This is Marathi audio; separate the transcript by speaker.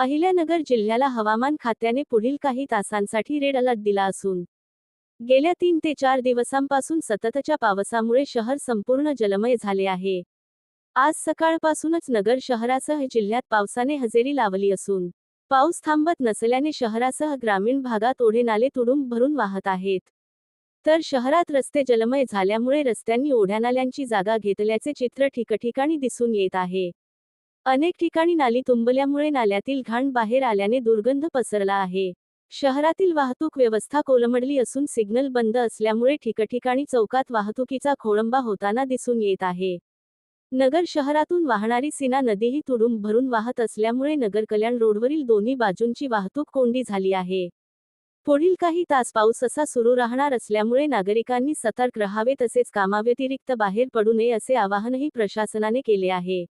Speaker 1: अहिल्यानगर जिल्ह्याला हवामान खात्याने पुढील काही तासांसाठी रेड अलर्ट दिला असून गेल्या तीन ते चार दिवसांपासून सततच्या पावसामुळे शहर संपूर्ण जलमय झाले आहे. आज सकाळपासूनच नगर शहरासह जिल्ह्यात पावसाने हजेरी लावली असून पाऊस थांबत नसल्याने शहरासह ग्रामीण भागात ओढे नाले तुडुंब भरून वाहत आहेत. तर शहरात रस्ते जलमय झाल्यामुळे रस्त्यांनी ओढ्यानाल्यांची जागा घेतल्याचे चित्र ठिकठिकाणी दिसून येत आहे. अनेक ठिकाणी नाली तुंबल्यामुळे नाल्यातील घाण बाहेर आल्याने दुर्गंध पसरला आहे. शहरातील वाहतूक व्यवस्था कोलमडली असून सिग्नल बंद असल्यामुळे ठिकठिकाणी चौकात वाहतुकीचा खोळंबा होताना दिसून येत आहे. नगर शहरातून वाहणारी सीना नदीही तुडुंब भरून वाहत असल्यामुळे नगर कल्याण रोडवरील दोन्ही बाजूंची वाहतूक कोंडी झाली आहे. पुढील काही तास पाऊस असा सुरू राहणार असल्यामुळे नागरिकांनी सतर्क राहावे तसेच कामाव्यतिरिक्त बाहेर पडू नये असे आवाहनही प्रशासनाने केले आहे.